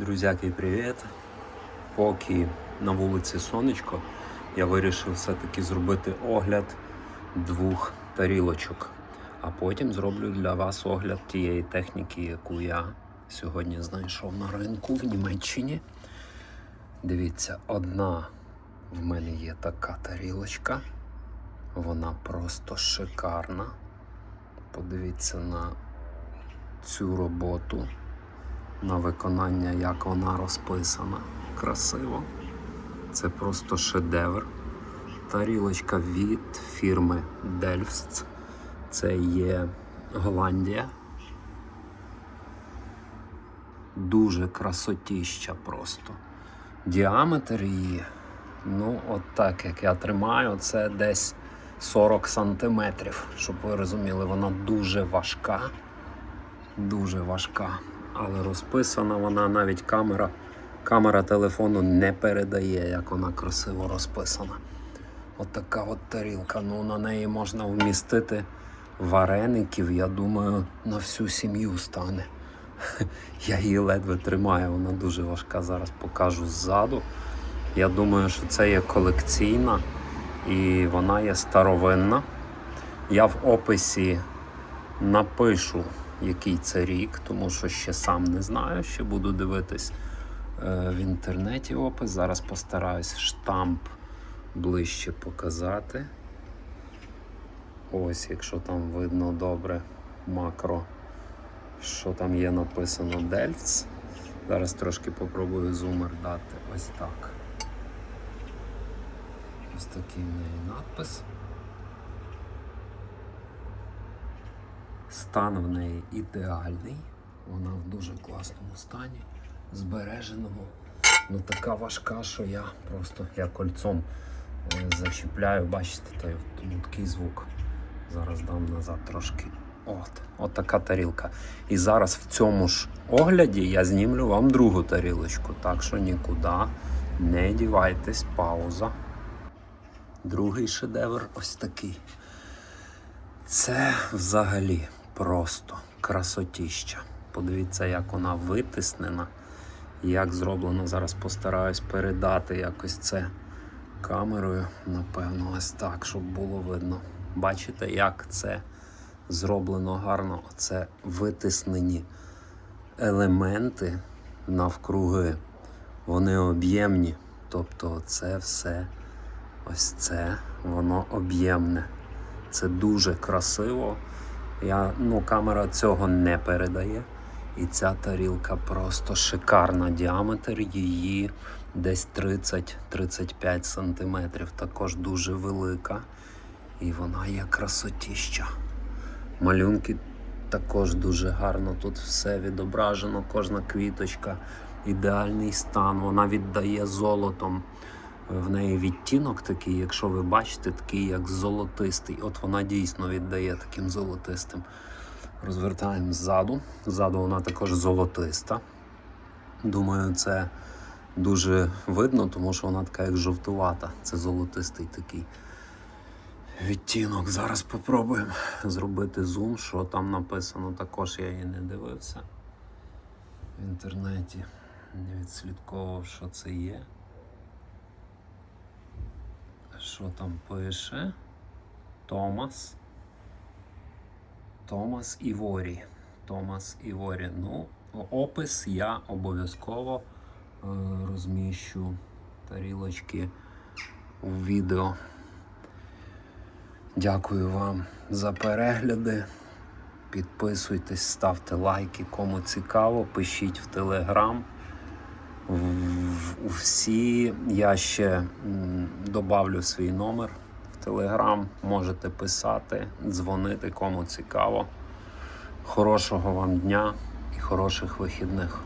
Друзяки, привіт! Поки на вулиці сонечко, я вирішив все-таки зробити огляд двох тарілочок. А потім зроблю для вас огляд тієї техніки, яку я сьогодні знайшов на ринку в Німеччині. Дивіться, одна в мене є така тарілочка. Вона просто шикарна. Подивіться на цю роботу на виконання, як вона розписана. Красиво. Це просто шедевр. Тарілочка від фірми Delfts. Це є Голландія. Дуже красотіща просто. Діаметр її, ну, от так як я тримаю, це десь 40 сантиметрів. Щоб ви розуміли, вона дуже важка. Дуже важка. Але розписана вона навіть камера. Камера телефону не передає, як вона красиво розписана. От така от тарілка. Ну, на неї можна вмістити вареників, я думаю, на всю сім'ю стане. Я її ледве тримаю, вона дуже важка. Зараз покажу ззаду. Я думаю, що це є колекційна і вона є старовинна. Я в описі напишу, який це рік, тому що ще сам не знаю. Ще буду дивитись е, в інтернеті опис. Зараз постараюсь штамп ближче показати. Ось, якщо там видно добре макро, що там є написано Delfts. Зараз трошки попробую зумер дати. Ось так. Ось такий в неї надпис. Стан в неї ідеальний. Вона в дуже класному стані, збереженому. Ну така важка, що я просто я кольцом е, зачіпляю, бачите, той, тому звук. Зараз дам назад трошки. От, от така тарілка. І зараз в цьому ж огляді я знімлю вам другу тарілочку. Так що нікуди не дівайтесь, пауза. Другий шедевр ось такий. Це взагалі просто красотіща. Подивіться, як вона витиснена, як зроблено. Зараз постараюсь передати якось це камерою. Напевно, ось так, щоб було видно. Бачите, як це зроблено гарно. Оце витиснені елементи навкруги. Вони об'ємні. Тобто, це все ось це, воно об'ємне. Це дуже красиво. Я, ну, камера цього не передає. І ця тарілка просто шикарна. Діаметр її десь 30-35 сантиметрів. Також дуже велика. І вона є красотіща. Малюнки також дуже гарно. Тут все відображено, кожна квіточка, ідеальний стан. Вона віддає золотом. В неї відтінок такий, якщо ви бачите, такий як золотистий. От вона дійсно віддає таким золотистим. Розвертаємо ззаду. Ззаду вона також золотиста. Думаю, це дуже видно, тому що вона така як жовтувата. Це золотистий такий відтінок. Зараз спробуємо зробити зум, що там написано. Також я її не дивився в інтернеті. Не відслідковував, що це є. Що там пише? Томас. Томас Іворі. Томас Іворі. Ну, опис я обов'язково е, розміщу тарілочки у відео. Дякую вам за перегляди. Підписуйтесь, ставте лайки, кому цікаво, пишіть в Телеграм. Всі я ще добавлю свій номер в Телеграм. Можете писати, дзвонити, кому цікаво. Хорошого вам дня і хороших вихідних.